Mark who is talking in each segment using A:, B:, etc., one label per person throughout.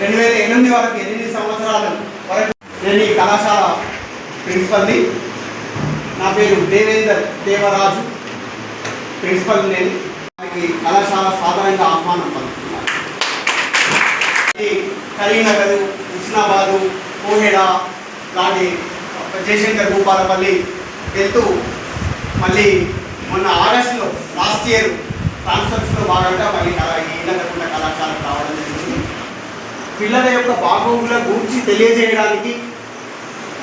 A: రెండు వేల ఎనిమిది వరకు ఎనిమిది సంవత్సరాల వరకు నేను ఈ కళాశాల ప్రిన్సిపల్ని నా పేరు దేవేందర్ దేవరాజు ప్రిన్సిపల్ నేను. మనకి కళాశాల సాధారణంగా ఆహ్వానం పలుకుతున్నాను. కరీంనగర్ హుస్నాబాదు కోహెడ లాంటి జయశంకర్ భూపాలపల్లి వెళ్తూ మళ్ళీ మొన్న ఆగస్టులో లాస్ట్ ఇయర్ ట్రాన్స్ఫర్స్లో భాగంగా మళ్ళీ కళా ఈ ఈనకకుండా కళాశాల పిల్లల యొక్క బాగోగుల గురించి తెలియజేయడానికి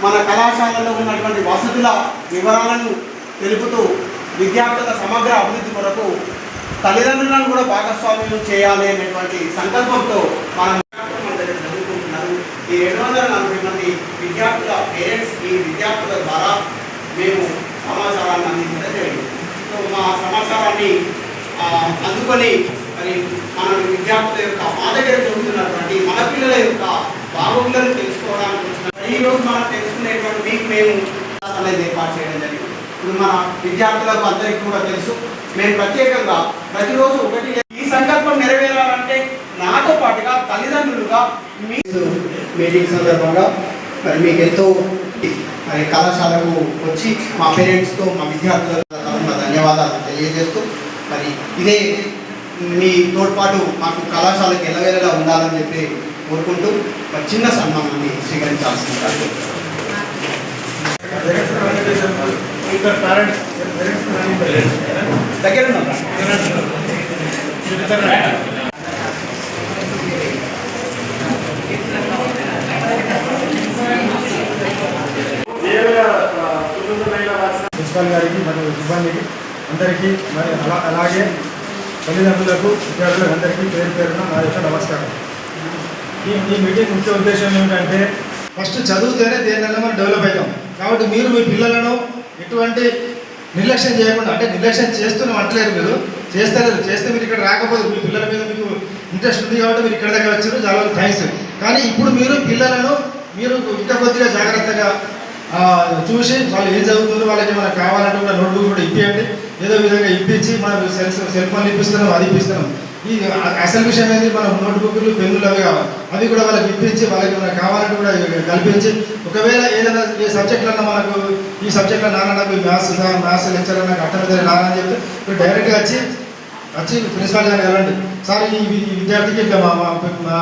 A: మన కళాశాలలో ఉన్నటువంటి వసతుల వివరాలను తెలుపుతూ విద్యార్థుల సమగ్ర అభివృద్ధి కొరకు తల్లిదండ్రులను కూడా భాగస్వామ్యం చేయాలి అనేటువంటి సంకల్పంతో మనం మన చదువుకుంటున్నారు ఈ రెండు వందల నలభై మంది విద్యార్థుల పేరెంట్స్ ఈ విద్యార్థుల ద్వారా మేము సమాచారాన్ని అందించడం జరిగింది. సో మా సమాచారాన్ని అందుకొని మరి మన విద్యార్థుల యొక్క మా దగ్గర పిల్లల యొక్క బాగోగులను తెలుసుకోవడానికి వచ్చిన ఈ రోజు మనం తెలుసుకునేటువంటి మీకు మేము అనేది ఏర్పాటు చేయడం జరిగింది. ఇప్పుడు మన విద్యార్థులకు అందరికీ కూడా తెలుసు మేము ప్రత్యేకంగా ప్రతిరోజు ఒకటి ఈ సంకల్పం నెరవేరాలంటే నాతో పాటుగా తల్లిదండ్రులుగా మీ మీటింగ్ సందర్భంగా మరి మీకు ఎంతో మరి కళాశాలకు వచ్చి మా పేరెంట్స్తో మా విద్యార్థులతో ధన్యవాదాలు తెలియజేస్తూ మరి ఇదే మీ తోడ్పాటు మాకు కళాశాలకు ఎల్లవేళలా ఉండాలని చెప్పి కోరుకుంటూ ఒక చిన్న సన్మానాన్ని స్వీకరించాల్సింది దగ్గర
B: ప్రిన్సిపాల్ గారికి మరియు సిబ్బందికి అందరికీ మరి అలా అలాగే తల్లిదండ్రులకు విద్యార్థులకు అందరికీ పేరు పేరున నా యొక్క నమస్కారం. ఈ ఈ మీటింగ్ ముఖ్య ఉద్దేశం ఏమిటంటే ఫస్ట్ చదివితేనే దేనివల్ల మనం డెవలప్ అవుతాం. కాబట్టి మీరు మీ పిల్లలను ఎటువంటి నిర్లక్ష్యం చేయకుండా అంటే నిర్లక్ష్యం చేస్తున్నాం అంటలేరు మీరు. చేస్తలేరు చేస్తే మీరు ఇక్కడ రాకపోదు మీ పిల్లల మీద మీకు ఇంట్రెస్ట్ ఉంది కాబట్టి మీరు ఇక్కడ దగ్గర వచ్చారు చాలా థ్యాంక్స్ కానీ ఇప్పుడు మీరు పిల్లలను మీరు ఇంకా కొద్దిగా జాగ్రత్తగా చూసి వాళ్ళు ఏం చదువుతుందో వాళ్ళకి ఏమైనా కావాలంటే కూడా నోట్బుక్ కూడా ఇప్పియండి. ఏదో విధంగా ఇప్పించి మనం సెల్ సెల్ ఫోన్లు ఇప్పిస్తున్నాం అది ఇప్పిస్తున్నాం. ఈ అసలు విషయం ఏంది? మనం నోట్బుక్లు పెన్నులు అవి కావాలి. అవి కూడా వాళ్ళకి ఇప్పించి వాళ్ళకి మనకు కావాలంటే కూడా కల్పించి ఒకవేళ ఏదైనా ఏ సబ్జెక్టులన్నా మనకు ఈ సబ్జెక్టులో నాన్న నాకు మ్యాథ్స్ సార్ మ్యాథ్స్ లెక్చర్ నాకు అర్థం నాన్న అని చెప్తే మీరు డైరెక్ట్గా వచ్చి వచ్చి ప్రిన్సిపాల్ గారు వెళ్ళండి సార్ ఈ విద్యార్థికి ఇట్లా మా మా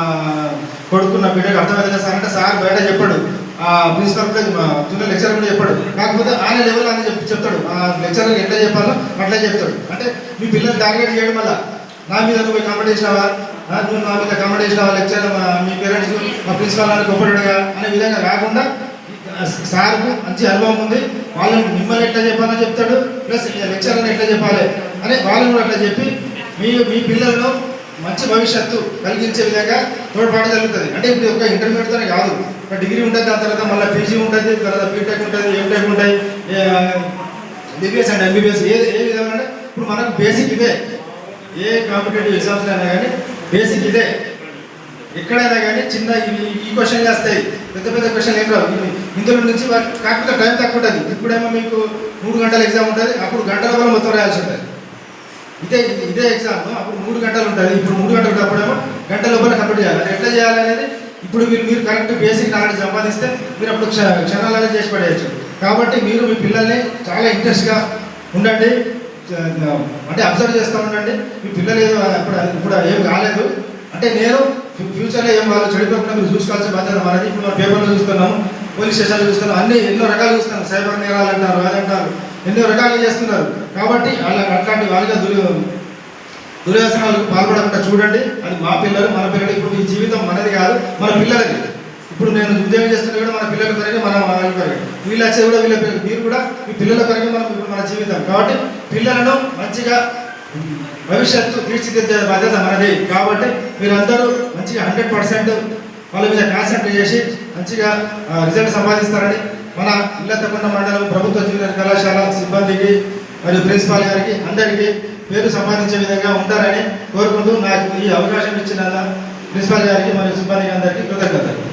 B: కొడుకు నా బిడ్డకు అర్థమైతే సార్? అంటే సార్ బయట చెప్పాడు. ఆ ప్రిన్సిపల్ కూడా జూనియర్ లెక్చర్ కూడా చెప్పాడు. కాకపోతే ఆయన లెవెల్ అని చెప్పి చెప్తాడు. ఆ లెక్చర్ ఎట్లా చెప్పాలో అట్లా చెప్తాడు. అంటే మీ పిల్లలు టార్గెట్ చేయడం వల్ల నా మీద నువ్వు కమెంట్ చేసినావా? నువ్వు నా మీద కమెంట్ చేసినావా? లెక్చర్ మీ పేరెంట్స్ మా ప్రిన్సిపాల్ నాకు గొప్పడుగా అనే విధంగా కాకుండా సార్కు మంచి అనుభవం ఉంది. వాళ్ళని మిమ్మల్ని ఎట్లా చెప్పాలని చెప్తాడు? ప్లస్ లెక్చర్లను ఎట్లా చెప్పాలి? అని వాళ్ళని కూడా అట్లా చెప్పి మీ మీ పిల్లలను మంచి భవిష్యత్తు కలిగించే విధంగా తోడ్పాటు జరుగుతుంది. అంటే ఇప్పుడు ఒక ఇంటర్మీడియట్తోనే కాదు. ఒక డిగ్రీ ఉంటుంది దాని తర్వాత మళ్ళీ పీజీ ఉంటుంది తర్వాత బీటెక్ ఉంటుంది ఎంటెక్ ఉంటాయి. బీబీఎస్ అండ్ ఎంబీబీఎస్ ఏ ఏ విధంగా అంటే ఇప్పుడు మనకు బేసిక్ ఇదే ఏ కాంపిటేటివ్ ఎగ్జామ్స్ అయినా కానీ బేసిక్ ఇదే. ఎక్కడైనా కానీ చిన్న ఈ క్వశ్చన్ వస్తాయి. పెద్ద పెద్ద క్వశ్చన్ ఏం రావు. ఇందులో నుంచి కాకపోతే టైం తక్కువ ఉంటుంది. ఇప్పుడేమో మీకు మూడు గంటల ఎగ్జామ్ ఉంటుంది. అప్పుడు గంటల వల్ల మొత్తం రాయాల్సి ఉంటుంది. ఇదే ఇదే ఎగ్జామ్ అప్పుడు మూడు గంటలు ఉంటుంది. ఇప్పుడు మూడు గంటలు ఉన్నప్పుడేమో గంట లోపల కంప్లీట్ చేయాలి. అది ఎట్లా చేయాలనేది ఇప్పుడు మీరు మీరు కరెక్ట్ బేసిక్ నాలెడ్జ్ సంపాదిస్తే మీరు అప్పుడు క్షణాలనే చేసి పడేయచ్చు. కాబట్టి మీరు మీ పిల్లల్ని చాలా ఇంట్రెస్ట్గా ఉండండి. అంటే అబ్జర్వ్ చేస్తూ ఉండండి. మీ పిల్లలు ఏదో ఇప్పుడు ఇప్పుడు ఏం కాలేదు. అంటే నేను ఫ్యూచర్లో ఏం వాళ్ళు చెడిపోకుండా మీరు చూసుకోవాల్సిన బాధ్యత మనది ఇప్పుడు మన పేపర్లో చూస్తున్నాము పోలీస్ స్టేషన్లో చూస్తున్నాం అన్ని ఎన్నో రకాలు చూస్తున్నాం సైబర్ నేరాలు అంటారు అదంటారు ఎన్నో రకాలు చేస్తున్నారు. కాబట్టి అలా అట్లాంటి వాళ్ళగా దుర్ దుర్వ్యసనాలకు పాల్పడకుండా చూడండి. అది మా పిల్లలు మన పిల్లలు ఇప్పుడు ఈ జీవితం మనది కాదు మన పిల్లలది. ఇప్పుడు నేను ఉద్యోగం చేస్తున్నా కూడా మన పిల్లల కొరకే మన వాళ్ళ కొరకే వీళ్ళు వచ్చే కూడా వీళ్ళ మీరు కూడా మీ పిల్లల కొరకే మనం ఇప్పుడు మన జీవితం. కాబట్టి పిల్లలను మంచిగా భవిష్యత్తు తీర్చిదిద్దే బాధ్యత మనది. కాబట్టి మీరందరూ మంచిగా హండ్రెడ్ పర్సెంట్ వాళ్ళ మీద కాన్సన్ట్రేట్ చేసి మంచిగా రిజల్ట్ సంపాదిస్తారని మన ఇల్లతకొండ మండలం ప్రభుత్వ జూనియర్ కళాశాల సిబ్బందికి మరియు ప్రిన్సిపాల్ గారికి అందరికీ పేరు సంపాదించే విధంగా ఉంటారని కోరుకుంటూ నాకు ఈ అవకాశం ఇచ్చిన ప్రిన్సిపాల్ గారికి మరియు సిబ్బందికి అందరికీ కృతజ్ఞతలు.